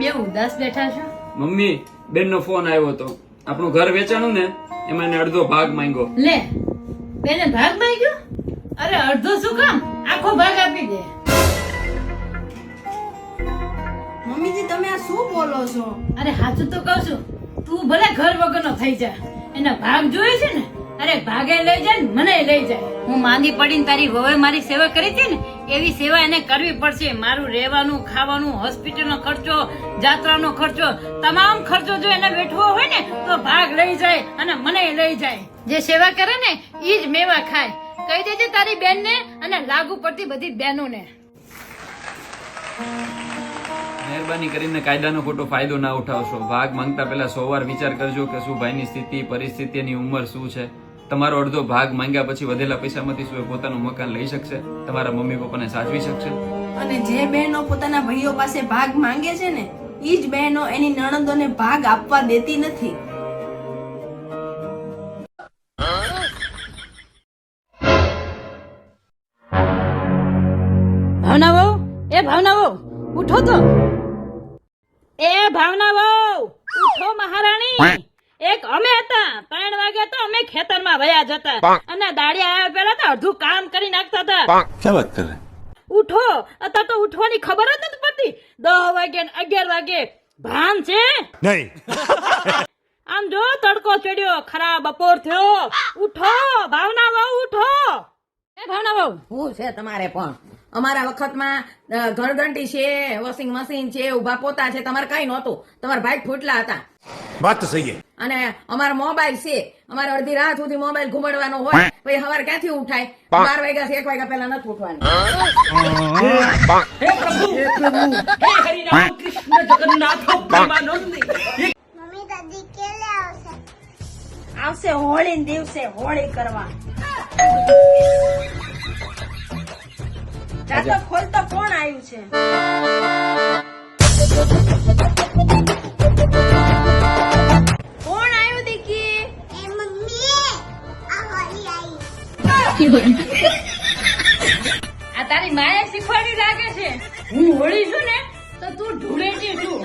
બે ઉદાસ બેઠા છો? મમ્મી બેનનો ફોન આવ્યો હતો આપણું ઘર વેચાણું ને એમાં એને અડધો ભાગ માંગ્યો. લે બેને ભાગ માંગ્યો? અરે અડધો શું કામ? આખો ભાગ આપી દે. મમ્મીજી તમે આ શું બોલો છો? અરે સાચું તો કહું છું. તું ભલે ઘર વગરનો થઈ જા એના ભાગ જોયે છે ને અરે ભાગે લઈ જાય ને મને લઈ જાય. હું માંદી પડીને તારી વવે મારી સેવા કરી હતી ને, એવી સેવા એને કરવી પડશે. મારું રહેવાનું, ખાવાનું, હોસ્પિટલનો ખર્ચો, જાત્રાનો ખર્ચો, તમામ ખર્ચો જો એને વેઠવો હોય ને, તો ભાગ લઈ જાય અને મને લઈ જાય. જે સેવા કરે ને ઈ જ મેવા ખાય. કહી દેજે તારી બેનને અને લાગુ પડતી બધી બહેનોને. મહેરબાની કરીને કાયદાનો ખોટો ફાયદો ના ઉઠાવશો. ભાગ માંગતા પહેલા સો વાર વિચાર કરજો કે શું ભાઈની સ્થિતિ પરિસ્થિતિની ઉંમર શું છે. તમારો અડધો ભાગ માંગ્યા પછી વધેલા પૈસામાંથી શું એ પોતાનું મકાન લઈ શકશે? તમારા મમ્મી પપ્પાને સાચવી શકશે? અને જે બહેનો પોતાના ભાઈઓ પાસે ભાગ માંગે છે ને ઈ જ બહેનો એની નણંદોને ભાગ આપવા દેતી નથી. ભાવના વહુ એ ભાવના વહુ ઉઠો તો. એ ભાવના વહુ ઉઠો મહારાણી. એક અમે હતા. ત્રણ વાગે તો અમે ખેતરમાં વયા જતા. અને દાડી આવ્યા પેલા તો અડધું કામ કરી નાખતા હતા. ક્યાં વાત કરે? ઉઠો. અત્યારે તો ઉઠવાની ખબર જ નથી પડતી. દહ વાગે ને અગિયાર વાગે. ભાન છે. નહીં. આમ જો તડકો ચડ્યો. ખરાબ બપોર થયો. ઉઠો. ભાવના બહુ ઉઠો. એ ભાવના બહુ હું છે તમારે પણ? અમારા વખતમાં ઘરઘંટી છે વોશિંગ મશીન છે ઊભા પોતા છે તમારે કઈ નહોતું. તમારા ભાઈ ફૂટલા હતા. વાત સહી અને અમારો મોબાઈલ છે. અમારે અડધી રાત સુધી મોબાઈલ ઘુમડવાનો હોય પછી હવાર ક્યાંથી ઉઠાય? બાર વાગ્યા થી એક વાગ્યા પહેલા નથી ઉઠવાનું. આવશે? હોળી દિવસે હોળી કરવા. જાતો કોણ આવ્યું છે? કોણ આવ્યું દીકી? એ મમ્મી આ હોળી આવી આ તારી માએ શીખવાડી લાગે છે. હું હોળી છું ને તો તું ધૂળેટી છું.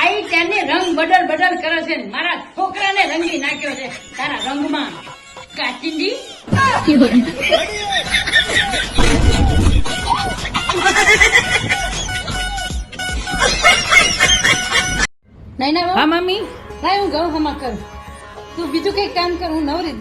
આઈ ત્યાંની રંગ બદલ બદલ કરે છે મારા છોકરાને રંગી નાખ્યો છે તારા રંગમાં. કાચિંડી? નહીં ના હા મમ્મી. ના હું હું નવરી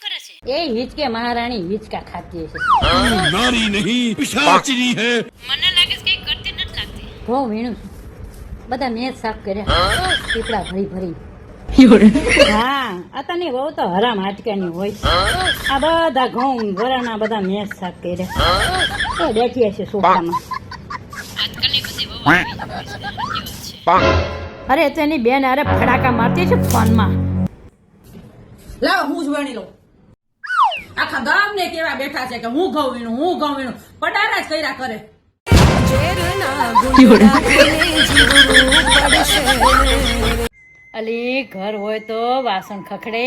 કરે છે એ હિચકે મહારાણી હિચકા ખાતી હશે. નારી નહીં પિશાચની નથી વીણું. છું બધા મેં સાફ કર્યા. પીપળા ભરી ભરી. હા અત્યારની વહુ તો હરામ હાટકાની હોય. આ બધા ઘઉં વરાના બધા મેં સાફ કર્યા. એ બેઠી હશે સોફામાં. અરે તો એની બેન અરે ફડાકા મારતી છે ફોનમાં. લાવ હું જ વણી લઉં. આખા ગામ ને કેવા બેઠા છે કે હું ઘઉં વીણું હું ઘઉં વીણું. પટારા જ કર્યા કરે. અલી ઘર હોય તો વાસણ ખખડે.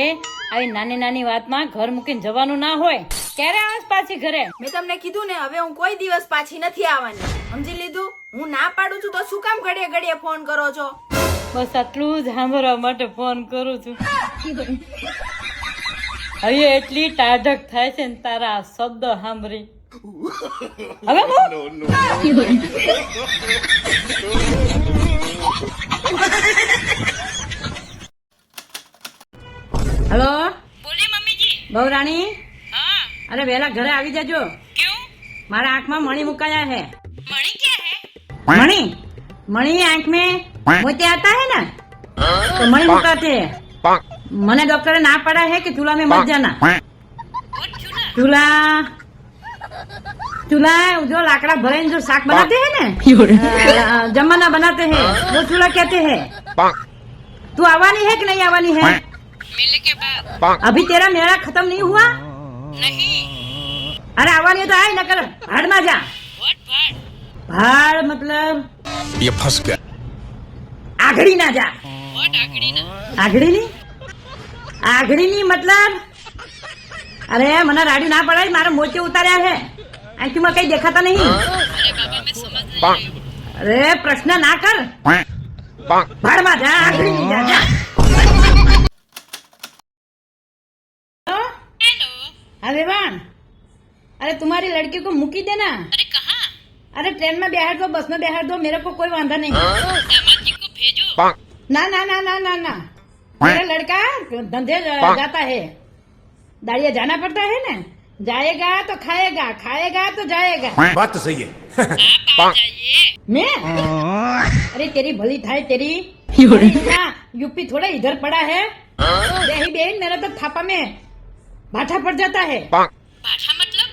આવી નાની નાની વાતમાં ઘર મૂકીને જવાનું ના હોય. ક્યારે આવેશ પાછી ઘરે? મેં તમને કીધું ને હવે હું કોઈ દિવસ પાછી નથી આવવાની. સમજી લીધું? હું ના પાડું છું તો શું કામ ઘડીએ ઘડીએ ફોન કરો છો? બસ આટલું જ સાંભળવા માટે ફોન કરું છું. હવે એટલી ટાઢક થાય છે ને તારા શબ્દ સાંભળી. હવે હું હેલો? બોલી મમ્મીજી. બહુરાણી? હા. અરે વેલા ઘરે આવી જજો. ક્યું મારા આંખમાં મણી મુકાયા હે. મણી ક્યાં હે? મણી? મણી આંખ મે મોતે આતા હે ના? તો મણી મુકાતે મને ડોક્ટરે ના પડા હે કે ચૂલા મે મત જાના ચૂલા चूल्हा जो लाकड़ा भरे जो साग बनाते हैं ना अ, जमाना बनाते हैं वो चूल्हा कहते हैं तू आवानी है कि नहीं आवानी है अभी तेरा मेरा खत्म नहीं हुआ नहीं अरे आवानी है तो आए न कर भाड़ में जा भाड़ मतलब ये फंस गया आघड़ी ना जा આગળીની આગળીની મતલબ અરે મને રાડ્યું ના પડાય મારે મોચે ઉતાર્યા છે आंटी कहीं देखा था नहीं? अरे प्रश्न ना कर। अरे वान अरे तुम्हारी लड़की को मुकी देना। अरे कहा? अरे ट्रेन में बिहार दो बस में बिहार दो मेरे को कोई वादा नहीं। को भेजो। ना ना ना ना ना ना। मेरा लड़का धंधे जाता है। दाड़िया जाना पड़ता है ना? जाएगा तो खाएगा खाएगा तो जाएगा। बात तो सही है। मैं? अरे तेरी भली था तेरी। हाँ, यूपी थोड़ा इधर पड़ा है। यही बहन मेरा तो थापा में भाठा पड़ जाता है। भाठा मतलब?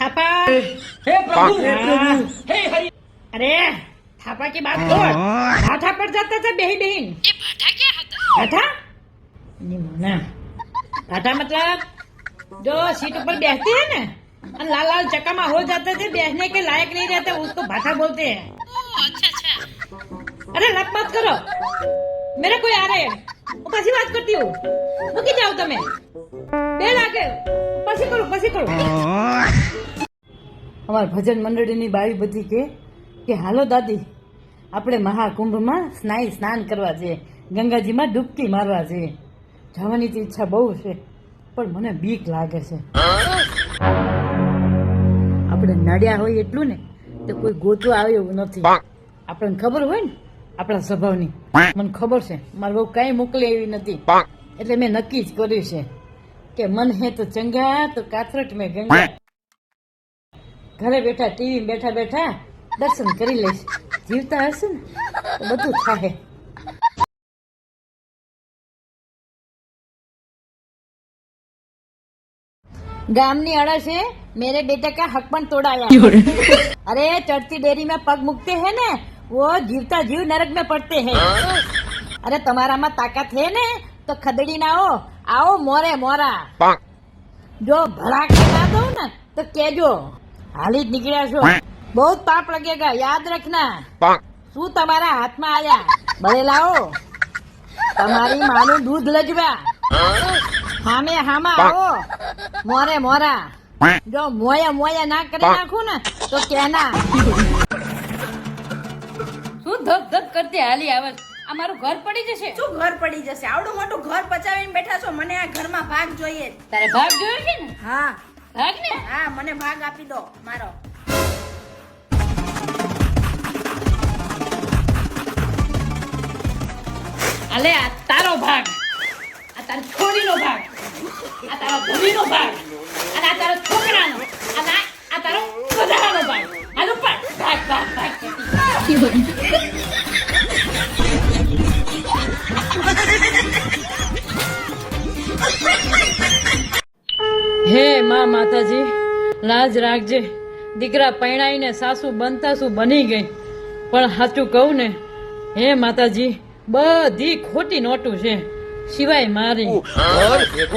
थापा। हे प्रभु हे प्रभु हे हरि। अरे थापा की बात छोड़। भाठा पड़ जाता था बेही बहन ये भाठा क्या होता? भाठा नहीं माना। भाठा मतलब जो सीट ऊपर बैठते हैं ना और लाल लाल चक्का में हो जाते थे बैठने के लायक नहीं रहते उसको भाठा बोलते हैं अच्छा अच्छा अरे लप मत करो मेरे कोई आ रहे हैं હું પછી વાત કરતી હું મૂકી જાઓ તમે બે લાગે પછી કરું પછી કરું અમારા ભજન મંડળીની બાવી બધી કે કે હાલો દાદી આપણે મહાકુંભમાં સ્નાયુ સ્નાન કરવા જઈએ ગંગાજીમાં ડૂબકી મારવા જઈએ જવાની તો ઈચ્છા બહુ છે પણ મને બીક લાગે છે. આપણે નડ્યા હોય એટલું ને તો કોઈ ગોતવા આવે એવું નથી. આપણને ખબર હોય ને આપણા સ્વભાવની. મને ખબર છે. મારે બહુ કઈ મોકલે એવી નથી. એટલે મેં નક્કી જ કર્યું છે કે મન હે તો ચંગા તો કાથરટ મેં ગંગા. ઘરે બેઠા ટીવી બેઠા બેઠા દર્શન કરી લઈશ. જીવતા હશે ને બધું થાય ગામની अड़स है मेरे बेटे का हक पण तोड़ाया अरे चढ़ती डेरी में पग मुकते हैं ने वो जीवता जीव नरक में पड़ते हैं अरे તમારામાં તાકાત है ने तो खदड़ी ना हो आओ मोरे मोरा જો ભડાક લગા દો ને તો કેજો હાલી જ નીકળ્યા છો બહુ પાપ લગેગા યાદ રખના શું તમારા હાથમાં આયા ભલે લાવો તમારી માનું દૂધ લજવા હામે હામા આવો. મોરે મોરા. જો મોયા મોયા ના કરી નાખું ને તો કેના? શું ધક ધક કરતી હાલી આવે અમારું આ મારું ઘર પડી જશે. શું ઘર પડી જશે? આવડું મોટું ઘર પચાવીને બેઠા છો? મને આ ઘરમાં ભાગ જોઈએ. તારે ભાગ જોયો છે ને? હા. ભાગ ને? હા મને ભાગ આપી દો મારો. અલે આ તારો ભાગ. આ તારી છોરીનો ભાગ. આ ભૂરીનો ભાગ. અને આ છોકરાનો. અને આ- તારો ભાગ. હાલો પણ ભાગ ભાગ ભાગ. હે માં માતાજી, લાજ રાખજે. દીકરા પૈણાઈને સાસુ બનતા શું બની ગઈ? પણ સાચું કહું ને, હે માતાજી, બધી ખોટી નોટું છે. સિવાય મારી.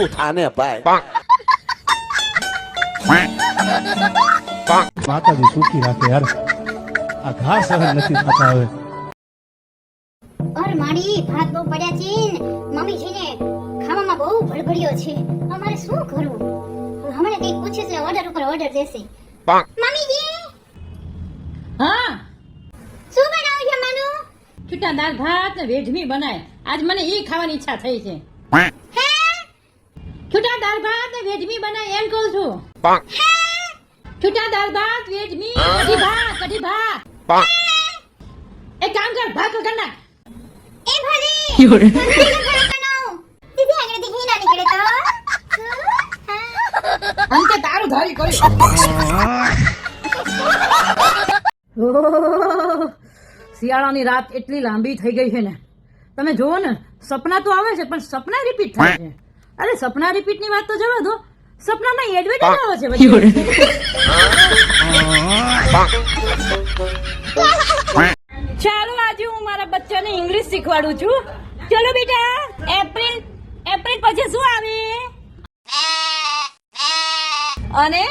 ઉઠાને ભાઈ. માતાજી સુખી રાખે યાર આ ઘા સહન નથી થતા હવે. અરે મારી ભાત બહુ પડ્યા છે ને. મમ્મી છે ને ખાવામાં બહુ ભડભડ્યો છે. અમારે શું કરવું? હમણાં કંઈક પૂછે છે ઓર્ડર ઉપર ઓર્ડર દેશે. મમ્મીજી! હા? છૂટા દાળ ભાત ને વેઠમી બનાય. આજ મને ઈ ખાવાની ઈચ્છા થઈ છે. છૂટા દાળ ભાત ને વેઠમી બનાય એમ કહું છું. છૂટા દાળ ભાત વેઠમી કઢી ભાત કઢી ભાત. એક કામ કર ભાત કર ના. એ ભરી ભરી બનાવું. દીદી આગળ દીદી ના નીકળે તો. હા. અંતે તારું ધારી કરી શિયાળાની રાત એટલી લાંબી થઈ ગઈ છે ને. તમે જુઓ ને સપના તો આવે છે પણ સપના રિપીટ થાય છે. અરે સપના રિપીટની વાત તો જવા દો. સપનામાં એડવર્ટાઇઝ આવે છે. ચાલો આજે હું મારા બચ્ચાને ઇંગ્લિશ શીખવાડું છું. ચલો બેટા એપ્રિલ એપ્રિલ પછી શું આવે? અને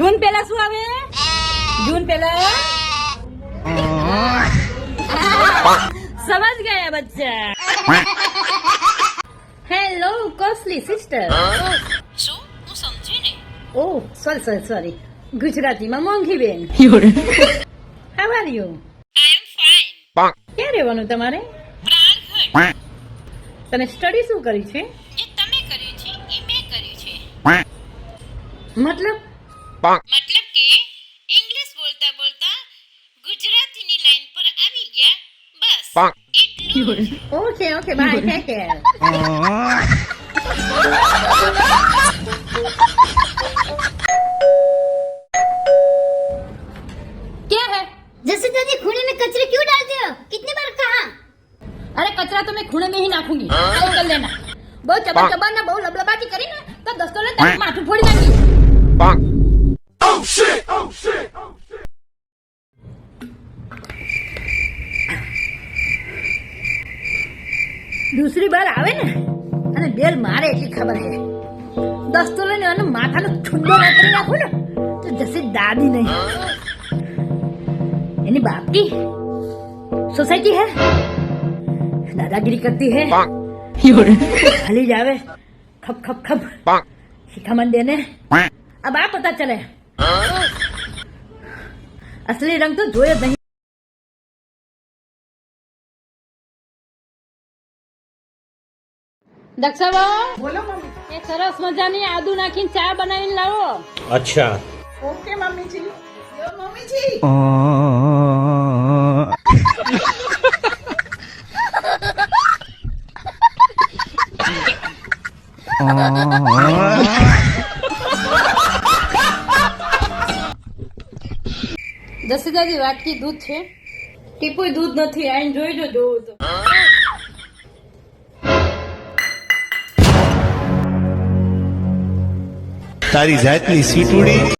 જૂન પહેલા શું આવે? જૂન પહેલા? સમજ ગયા બચ્ચા. હેલો કોસ્ટલી સિસ્ટર શું હું સમજી ઓહ સોરી સોરી સોરી ગુજરાતીમાં મોંઘી બેન. How are you I am fine ક્યાં રહેવાનું તમારે? તને સ્ટડી શું કરી છે? જે તમે કર્યું છે એ મેં કર્યું છે. મતલબ મતલબ કે ઇંગ્લિશ બોલતા બોલતા ગુજરાતીની લાઈન પર આવી ગયા Okay, okay, bye, take care. क्या है जसुदा जी खूने में कचरे क्यों डालते हो कितनी बार कहा अरे कचरा तो मैं खूने में ही नाखूंगी तो कर लेना बहुत चबा चबा ना बहुत लबलबाजी करी ना तो दस्तों ने तेरे माथू फोड़ देंगी दूसरी बार આવે ને અને બેલ મારે એટલી ખબર છે દસ્તો લઈને અને માથાનો છુંડો ના કરી નાખું ને તો જશે દાદી નહીં એની બાપ की सोसाइटी है दादागिरी करती है खाली जावे खप खप खप शिखामन देने अब आप पता चले असली रंग तो જોયો જ દક્ષાબા? બોલો મમ્મી. એ સરસ મજાની આદુ નાખીને ચા બનાવીને લાવો. અચ્છા. ઓકે મમ્મીજી. દસી દાદી વાટકી દૂધ છે. ટીપુય દૂધ નથી આઈને જોઈ જો જોવું તો. તારી જાતની સીટુડી